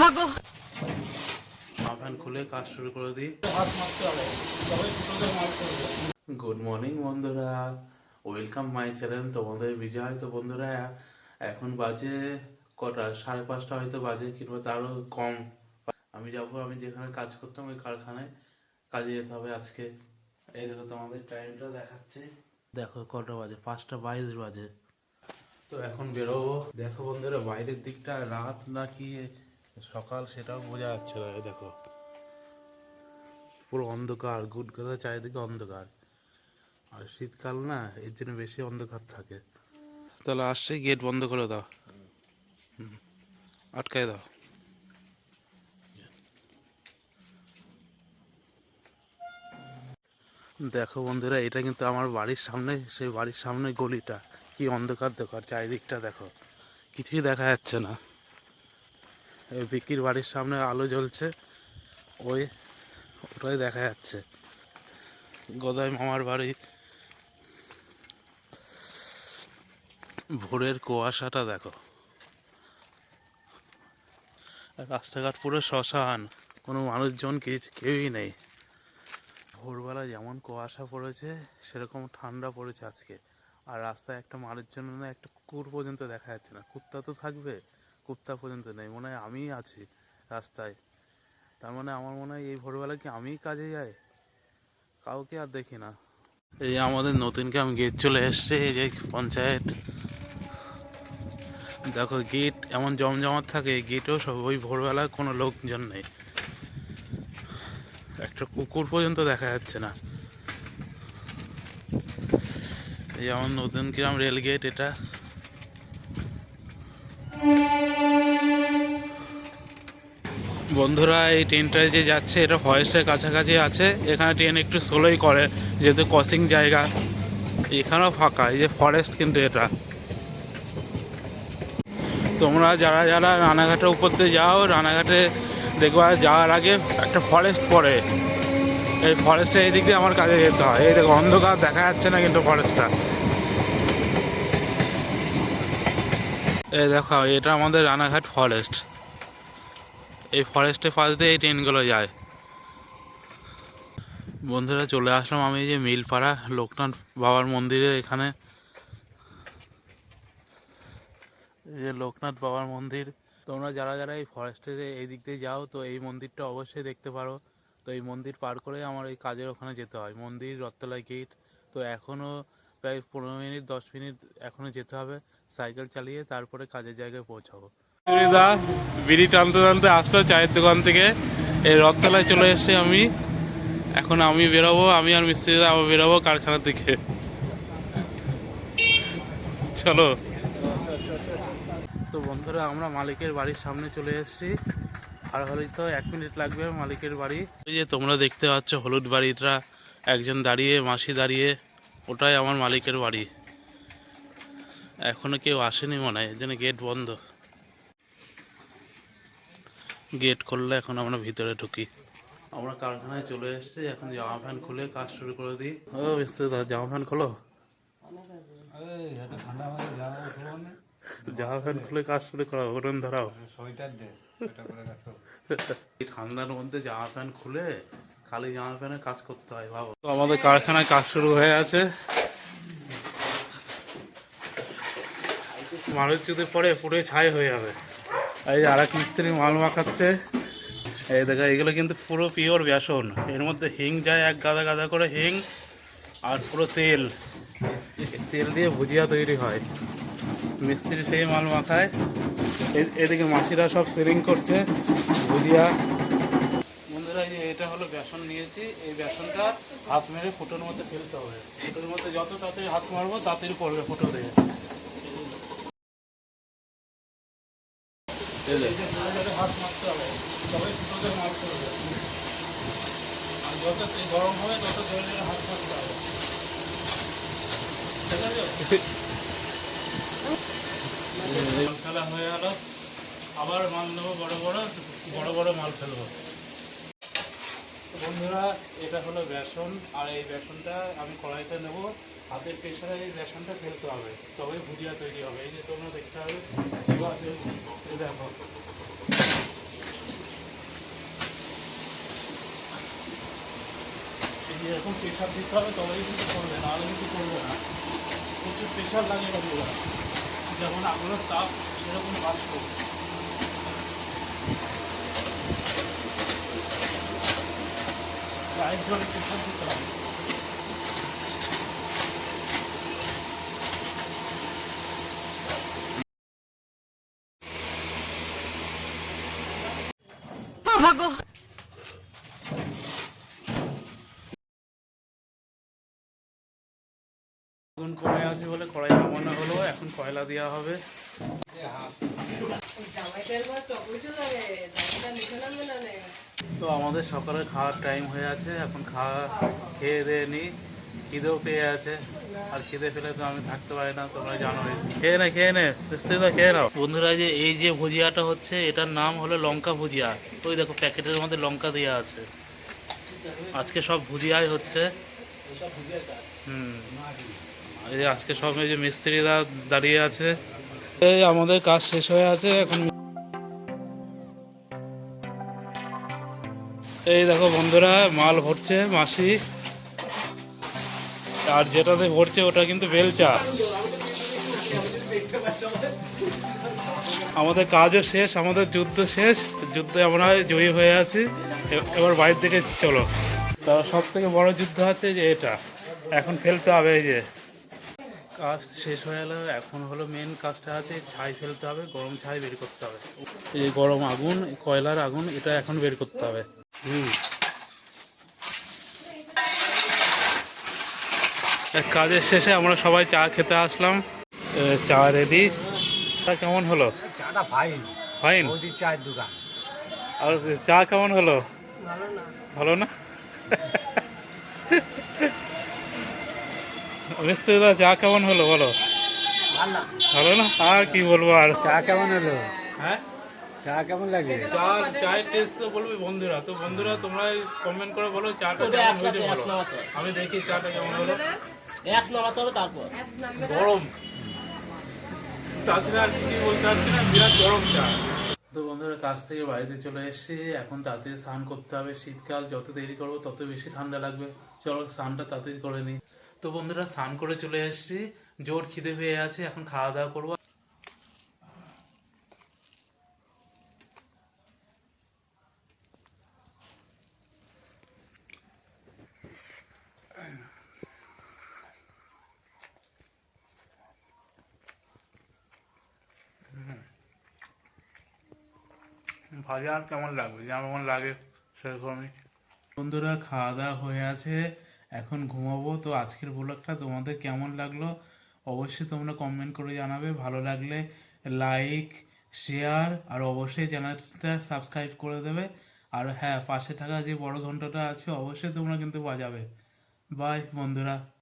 বাবা গো খুলে কাজ শুরু করে দিই। গুড মর্নিং বন্ধুরা। ওয়েলকাম মাই চ্যানেল তোমাদের বিজয়। তো বন্ধুরা, এখন বাজে কটা? সাড়ে পাঁচটা হয়তো বাজে, কিংবা তারও কম। আমি যাব, আমি যেখানে কাজ করতাম, ওই কারখানায় কাজে যেতে হবে আজকে। এই দেখো, তোমাদের টাইমটা দেখাচ্ছি। দেখো, কটা বাজে? পাঁচটা বাইশ বাজে। তো এখন বেরোবো। দেখো বন্ধুরা, বাইরের দিকটা রাত নাকি সকাল সেটাও বোঝা যাচ্ছে না দেখো। পুরো অন্ধকার, গুড কথা চারিদিকে অন্ধকার। আর শীতকাল না, এর জন্য বেশি অন্ধকার থাকে। তাহলে আসছে গেট বন্ধ করে দাও। আটকায় দাও। দেখো বন্ধুরা, এটা কিন্তু আমার বাড়ির সামনে, সেই বাড়ির সামনে গলিটা। কি অন্ধকার দেখো, আর চারিদিকটা দেখো। কিছুই দেখা যাচ্ছে না। বিক্কির বাড়ির সামনে আলো জ্বলছে। ওই, ওটাই দেখা যাচ্ছে। গদাই মামার বাড়ি। ভোরের কুয়াশাটা দেখো। রাস্তাঘাট পুরো শ্মশান। কোনো মানুষজন কেউই নেই। ভোরবেলা যেমন কুয়াশা পড়েছে, সেরকম ঠান্ডা পড়েছে আজকে। আর রাস্তায় একটা মানুষজন না, একটা কুকুর পর্যন্ত দেখা যাচ্ছে না। কুত্তা তো থাকবে। কুত্তা পর্যন্ত নেই, মনে হয় আমিই আছি রাস্তায়। তার মানে আমার মনে হয় এই ভোরবেলা কি আমিই কাজে যাই? কাউকে আর দেখি না। এই আমাদের নতুন গ্রাম গেট চলে এসছে, এই যে পঞ্চায়েত। দেখো গেট এমন জমজমাট থাকে গেটেও সব ওই ভোরবেলা কোনো লোকজন নেই। একটা কুকুর পর্যন্ত দেখা যাচ্ছে না। এই আমার নতুন গ্রাম রেল গেট এটা। বন্ধুরা, এই ট্রেনটা যে যাচ্ছে, এটা ফরেস্টের কাছাকাছি আছে। এখানে ট্রেন একটু স্লোই করে, যেহেতু ক্রসিং জায়গা। এখানেও ফাঁকা, এই যে ফরেস্ট কিন্তু এটা। তোমরা যারা যারা রানাঘাটের উপর দিয়ে যাও, রানাঘাটে দেখবা যাওয়ার আগে একটা ফরেস্ট পড়ে। এই ফরেস্টটা এই দিক দিয়ে আমার কাজে যেতে হয়। এই দেখো, অন্ধকার, দেখা যাচ্ছে না কিন্তু ফরেস্টটা এই দেখো, এটা আমাদের রানাঘাট ফরেস্ট এই ফরেস্টের পাশ দিয়ে এই ট্রেনগুলো যায়। বন্ধুরা, চলে আসলাম আমি যে মিলপাড়া লোকনাথ বাবার মন্দিরে এখানে। এই যে লোকনাথ বাবার মন্দির। তোমরা যারা যারা এই ফরেস্টের এই দিক দিয়ে যাও, তো এই মন্দিরটা অবশ্যই দেখতে পারো। তো এই মন্দির পার করে আমার এই কাজের ওখানে যেতে হয়। মন্দির রত্তলা গেট তো এখনও প্রায় পনেরো মিনিট, দশ মিনিট এখনও যেতে হবে। সাইকেল চালিয়ে তারপরে কাজের জায়গায় পৌঁছাবো। দা বিড়ি টানতে টানতে আসলো চায়ের দোকান থেকে। এই রথতলায় চলে এসেছি আমি। এখন আমি বেরোবো, আমি আর মিস্ত্রিরা আবার বেরোবো কারখানার দিকে। চলো। তো বন্ধুরা, আমরা মালিকের বাড়ির সামনে চলে এসেছি। আর হয়তো এক মিনিট লাগবে মালিকের বাড়ি। ওই যে তোমরা দেখতে পাচ্ছ হলুদ বাড়িটা, একজন দাঁড়িয়ে, মাসি দাঁড়িয়ে, ওটাই আমার মালিকের বাড়ি। এখনও কেউ আসেনি মনে হয় জন্য গেট বন্ধ। গেট খুললে এখন আমরা ভিতরে ঢুকি। আমরা কারখানায় চলে এসেছি এখন জামা প্যান্ট খুলে কাজ শুরু করে দিই। ও মিস্ত্রি দা জামা প্যান্ট খোলো? জামা প্যান্ট খুলে কাজ শুরু করো ওরম ধরাও। এই ঠান্ডার মধ্যে জামা প্যান্ট খুলে খালি জামা প্যান্টে কাজ করতে হয় ভাবো। তো আমাদের কারখানায় কাজ শুরু হয়ে আছে মানুষ যদি পরে পুরো ছাই হয়ে যাবে। এই আর এক মিস্ত্রি মাল মাখাচ্ছে। এই দেখো, এগুলো কিন্তু পুরো পিওর বেসন। এর মধ্যে হিং যায় এক গাদা গাদা করে হিং আর পুরো তেল। তেল দিয়ে ভুজিয়া তৈরি হয়। মিস্ত্রি সেই মাল মাখায়। এ- এদিকে মাসিরা সব সেলিং করছে ভুজিয়া। বন্ধুরা, এই এটা হলো বেসন নিয়েছি। এই বেসনটা হাত মেরে ফুটোর মধ্যে ফেলতে হবে। ফুটোর মধ্যে যত তাড়াতাড়ি হাত মারবো, তাড়াতাড়ি পড়বে ফুটো দিয়ে। আবার মাল নেব বড় বড় বড় বড় মাল ফেলব। বন্ধুরা, এটা হলো বেসন, আর এই বেসনটা আমি কড়াইতে নেব। হাতের প্রেশারে এই রেশনটা ফেলতে হবে, তবে ভুজিয়া তৈরি হবে। এই যে তোমরা দেখতে হবে দেখো। এখন প্রেশার দিতে হবে, তবেই কিন্তু করবে না আরও কিন্তু করবে না। প্রচুর প্রেশার লাগে এগুলো। যেমন আগুনের তাপ, সেরকম বাস করবে। প্রায় জলে প্রেশার দিতে হবে। আগুন কমে আছে বলে কড়াই নামানো হলো, এখন কয়লা দেওয়া হবে। তো আমাদের সকালে খাওয়ার টাইম হয়ে আছে, এখন খাওয়া খেয়ে দিয়ে নিই খিদেও পেয়ে আছে, আর খিদে পেলে তো আমি থাকতে পারি না, তোমরা জানোই। খেয়ে নে খেয়ে নে সুস্থিতা খেয়ে নাও। বন্ধুরা যে, এই যে ভুজিয়াটা হচ্ছে, এটার নাম হলো লঙ্কা ভুজিয়া। ওই দেখো, প্যাকেটের মধ্যে লঙ্কা দেওয়া আছে। আজকে সব ভুজিয়াই হচ্ছে। হুম। এই আজকে সব এই যে মিস্ত্রিরা দাঁড়িয়ে আছে। এই আমাদের কাজ শেষ হয়ে আছে, এখন এই দেখো বন্ধুরা, মাল ভরছে মাসি। আর যেটাতে ভরছে ওটা কিন্তু বেলচা। আমাদের কাজও শেষ, আমাদের যুদ্ধ শেষ, যুদ্ধে আমরা জয়ী হয়ে আছি। এবার বাইরের দিকে চলো। তা সব থেকে বড় যুদ্ধ আছে যে এটা। এখন ফেলতে হবে এই যে। কাজ শেষ হয়ে গেল এখন হলো মেন কাজটা আছে, ছাই ফেলতে হবে, গরম ছাই বের করতে হবে। এই গরম আগুন কয়লার আগুন, এটা এখন বের করতে হবে। হুম। কাজের শেষে আমরা সবাই চা খেতে আসলাম। চা রেডি চা কেমন হলো? চাটা ফাইন ফাইন চায়ের দোকান। আর চা কেমন হলো? ভালো না। ভালো না? চা কেমন হলো বলো? ভালো ভালো না? আর কি বলব আর? চা কেমন হলো? হ্যাঁ? চা কেমন লাগে? চা চায়ের টেস্ট তো বলবি বন্ধুরা। তো বন্ধুরা তোমরা কমেন্ট করে বলো চাটা কেমন হয়েছে বলো। আমি দেখি চাটা কেমন হলো। অ্যাপস নামবে না গরম। তাছাড়া আর কিছু বলতে পারছি না বিরাট গরম চা। তো বন্ধুরা কাছ থেকে বাড়িতে চলে এসেছি। এখন তাড়াতাড়ি স্নান করতে হবে। শীতকাল যত দেরি করব তত বেশি ঠান্ডা লাগবে। চলো স্নানটা তাড়াতাড়ি করে নিই। তো বন্ধুরা স্নান করে চলে এসেছি। জোর খিদে হয়ে আছে। এখন খাওয়া দাওয়া করব। ভাজা কেমন লাগবে? যেমন লাগে সেরকমই। বন্ধুরা, খাওয়া দাওয়া হয়ে আছে, এখন ঘুমাবো। তো আজকের ব্লগটা তোমাদের কেমন লাগল? অবশ্যই তোমরা কমেন্ট করে জানাবে। ভালো লাগলে লাইক শেয়ার আর অবশ্যই চ্যানেলটা সাবস্ক্রাইব করে দেবে। আর হ্যাঁ পাশে থাকা যে বড় ঘন্টাটা আছে, অবশ্যই তোমরা কিন্তু বাজাবে। বাই বন্ধুরা।